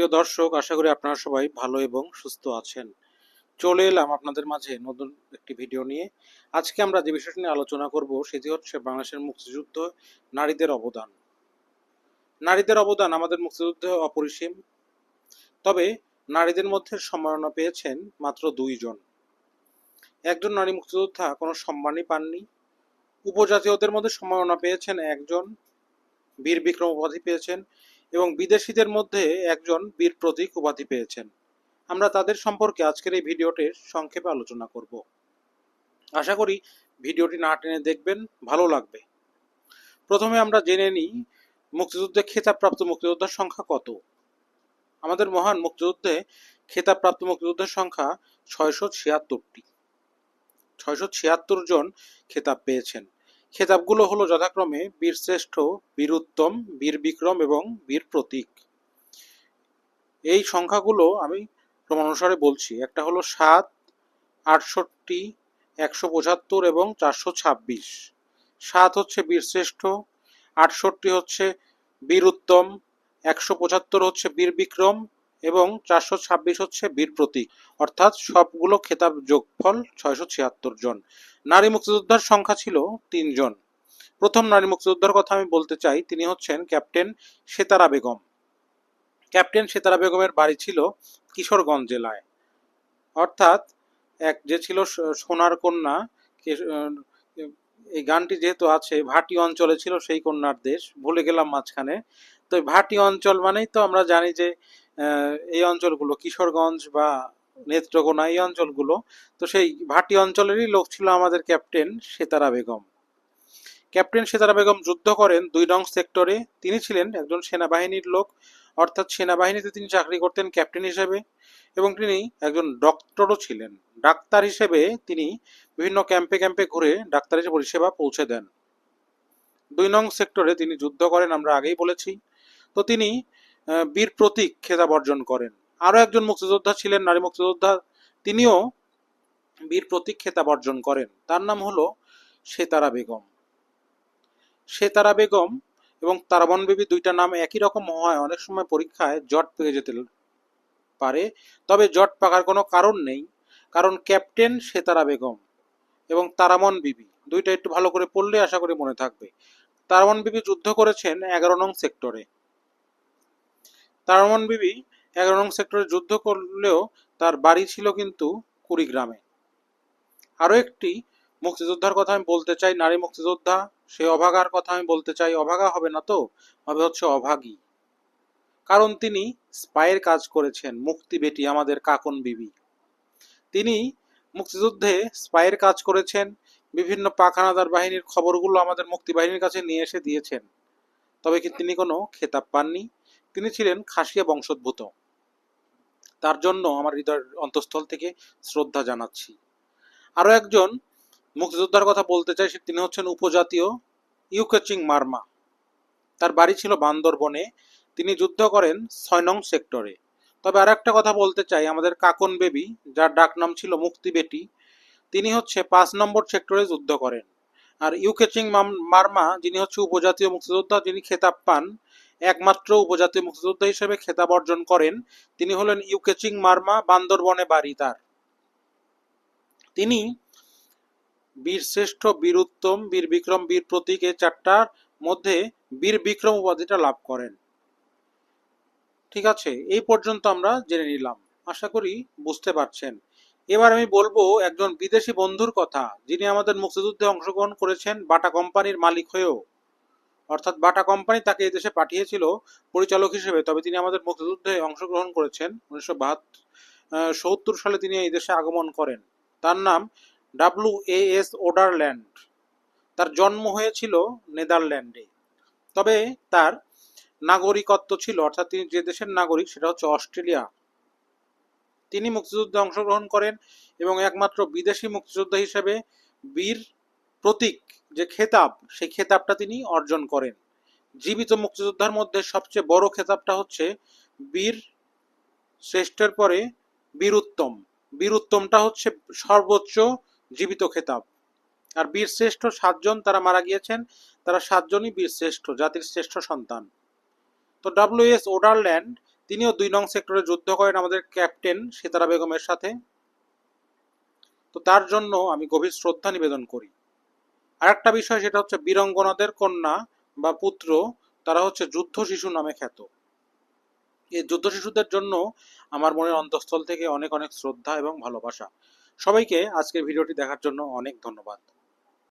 প্রিয় দর্শক, আশা করি আপনারা সবাই ভালো এবং সুস্থ আছেন। চলে এলাম আপনাদের মাঝে নতুন একটি ভিডিও নিয়ে। আজকে আমরা যে বিষয়টি নিয়ে আলোচনা করব, সেটি হচ্ছে বাংলাদেশের মুক্তিযুদ্ধ নারীদের অবদান। নারীদের অবদান আমাদের মুক্তিযুদ্ধে অপরিসীম, তবে নারীদের মধ্যে সম্মাননা পেয়েছেন মাত্র দুইজন একজন নারী মুক্তিযোদ্ধা কোনো সম্মানই পাননি। উপজাতীয়দের মধ্যে সম্মাননা পেয়েছেন একজন, বীর বিক্রম উপাধি পেয়েছেন। এবং বিদেশিদের মধ্যে একজন বীর প্রতীক উপাধি পেয়েছেন। আমরা তাদের সম্পর্কে আজকের এই ভিডিওটির সংক্ষেপে আলোচনা করব। আশা করি ভিডিওটি না টেনে দেখবেন, ভালো লাগবে। প্রথমে আমরা জেনে নিই, মুক্তিযুদ্ধে খেতাবপ্রাপ্ত মুক্তিযোদ্ধার সংখ্যা কত? আমাদের মহান মুক্তিযুদ্ধে খেতাবপ্রাপ্ত মুক্তিযোদ্ধার সংখ্যা ছয়শো ছিয়াত্তরটি। ছয়শো ছিয়াত্তর জন খেতাব পেয়েছেন। খেতাবগুলো হলো যথাক্রমে বীর শ্রেষ্ঠ বীর বিক্রম এবং বীর প্রতীক এই সংখ্যাগুলো আমি ক্রমানুসারে বলছি। একটা হলো সাত, আটষট্টি, একশো পঁচাত্তর এবং চারশো ছাব্বিশ। সাত হচ্ছে বীর শ্রেষ্ঠ আটষট্টি হচ্ছে বীর উত্তম একশো পঁচাত্তর হচ্ছে বীর বিক্রম এবং চারশো ছাব্বিশ হচ্ছে বীর প্রতীক, অর্থাৎ সবগুলো খেতাব যোগফল ছয়শো ছিয়াত্তর জন। নারী মুক্তিযোদ্ধার সংখ্যা ছিল তিনজন প্রথম নারী মুক্তিযোদ্ধার কথা আমি বলতে চাই, তিনি হচ্ছেন ক্যাপ্টেন সেতারা বেগম। ক্যাপ্টেন সেতারা বেগমের বাড়ি ছিল কিশোরগঞ্জ জেলায়। অর্থাৎ এক যে ছিল সোনার কন্যা এই গানটি যেহেতু আছে, ভাটি অঞ্চলে ছিল সেই কন্যার দেশ, ভুলে গেলাম মাঝখানে। তো ভাটি অঞ্চল মানেই তো আমরা জানি যে এই অঞ্চলগুলো, কিশোরগঞ্জ বা নেত্রকোনা, এই অঞ্চলগুলো, তো সেই ভাটি অঞ্চলেরই লোক ছিল আমাদের ক্যাপ্টেন সেতারা বেগম। ক্যাপ্টেন সেতারা বেগম যুদ্ধ করেন দুই নং সেক্টরে। তিনি ছিলেন একজন সেনাবাহিনীর লোক, অর্থাৎ সেনাবাহিনীতে তিনি চাকরি করতেন ক্যাপ্টেন হিসেবে এবং তিনি একজন ডক্টরও ছিলেন। ডাক্তার হিসেবে তিনি বিভিন্ন ক্যাম্পে ক্যাম্পে ঘুরে ডাক্তারি পরিষেবা পৌঁছে দেন। দুই নং সেক্টরে তিনি যুদ্ধ করেন, আমরা আগেই বলেছি। তো তিনি বীর প্রতীক খেতাব অর্জন করেন। আরও একজন মুক্তিযোদ্ধা ছিলেন, নারী মুক্তিযোদ্ধা। তিনিও বীর প্রতীক খেতাব অর্জন করেন। তার নাম হলো সেতারা বেগম। সেতারা বেগম এবং তারাবন বিবি দুইটা নাম একই রকম হয়। অনেক সময় পরীক্ষায় জট পেয়ে যেতে পারে। তবে জট পাকার কোনো কারণ নেই, কারণ ক্যাপ্টেন সেতারা বেগম এবং তারামন বিবি দুইটা একটু ভালো করে পড়লে আশা করি মনে থাকবে। তারামন বিবি যুদ্ধ করেছেন এগারো নং সেক্টরে। তারামন বিবি এগারো নং সেক্টরে যুদ্ধ করলেও তার বাড়ি ছিল কিন্তু কুড়িগ্রামে। আরও একটি মুক্তিযোদ্ধার কথা আমি বলতে চাই, নারী মুক্তিযোদ্ধা, সে অভাগার কথা আমি বলতে চাই, অভাগা হবে না তো হবে হচ্ছে অভাগী। কারণ তিনি স্পাইয়ের কাজ করেছেন, মুক্তি বেটি আমাদের কাকন বিবি। তিনি মুক্তিযুদ্ধে স্পাইয়ের কাজ করেছেন, বিভিন্ন পাখানাদার বাহিনীর খবরগুলো আমাদের মুক্তি বাহিনীর কাছে নিয়ে এসে দিয়েছেন। তবে কি তিনি কোনো খেতাব পাননি? তিনি ছিলেন খাসিয়া বংশোদ্ভূত। তার জন্য আমার হৃদয়ের অন্তঃস্থল থেকে শ্রদ্ধা জানাচ্ছি। আরও একজন মুক্তিযোদ্ধার কথা বলতে চাই তিনি হচ্ছেন উপজাতীয় ইউকেচিং মার্মা। তার বাড়ি ছিল বান্দরবনে। তিনি যুদ্ধ করেন ছয় নং সেক্টরে। তবে আর একটা কথা বলতে চাই, আমাদের কাকন বেবি, যার ডাকনাম ছিল মুক্তি বেটি তিনি হচ্ছে পাঁচ নম্বর সেক্টরে যুদ্ধ করেন। আর ইউকেচিং মার্মা যিনি হচ্ছে উপজাতীয় মুক্তিযোদ্ধা, যিনি খেতাব পান একমাত্র উপজাতীয় মুক্তিযোদ্ধা হিসেবে খেতাব অর্জন করেন। তিনি হলেন ইউকেচিং মার্মা, বান্দরবনে বাড়ি তার। তিনি বীর শ্রেষ্ঠ, বীর উত্তম, বীর বিক্রম, বীর প্রতীক এই চারটার মধ্যে বীর বিক্রম উপাধিটা লাভ করেন। ঠিক আছে, এই পর্যন্ত আমরা জেনে নিলাম। আশা করি বুঝতে পারছেন। এবার আমি বলব একজন বিদেশি বন্ধুর কথা, যিনি আমাদের মুক্তিযুদ্ধে অংশগ্রহণ করেছেন বাটা কোম্পানির মালিক হয়েও। অর্থাৎ বাটা কোম্পানি তাকে এই দেশে পাঠিয়েছিল পরিচালক হিসেবে। তবে তিনি আমাদের মুক্তিযুদ্ধে অংশগ্রহণ করেছেন। উনিশশো সত্তর সালে তিনি এই দেশে আগমন করেন। তার নাম ডাব্লু এ এস ওডারল্যান্ড। তার জন্ম হয়েছিল নেদারল্যান্ডে। তবে তার নাগরিকত্ব ছিল, অর্থাৎ তিনি যে দেশের নাগরিক সেটা হচ্ছে অস্ট্রেলিয়া। তিনি মুক্তিযুদ্ধে অংশগ্রহণ করেন এবং একমাত্র বিদেশি মুক্তিযোদ্ধা হিসেবে বীর প্রতীক, যে খেতাব, সেই খেতাবটা তিনি অর্জন করেন। জীবিত মুক্তিযোদ্ধার মধ্যে সবচেয়ে বড় খেতাবটা হচ্ছে বীর শ্রেষ্ঠের পরে বীর উত্তম। বীর উত্তমটা হচ্ছে সর্বোচ্চ জীবিত খেতাব। আর বীর শ্রেষ্ঠ সাতজন তারা মারা গিয়েছেন, তারা সাতজনই বীর শ্রেষ্ঠ, জাতির শ্রেষ্ঠ সন্তান। তো ডাব্লিউ এস ওডারল্যান্ড, তিনিও দুই নং সেক্টরে যুদ্ধ করেন আমাদের ক্যাপ্টেন সিতারা বেগমের সাথে। তো তার জন্য আমি গভীর শ্রদ্ধা নিবেদন করি। আরেকটা বিষয় সেটা হচ্ছে বীরঙ্গনাদের কন্যা বা পুত্র, তারা হচ্ছে যুদ্ধ শিশু নামে খ্যাত। এই যুদ্ধ শিশুদের জন্য আমার মনের অন্তঃস্থল থেকে অনেক অনেক শ্রদ্ধা এবং ভালোবাসা। সবাইকে আজকের ভিডিওটি দেখার জন্য অনেক ধন্যবাদ।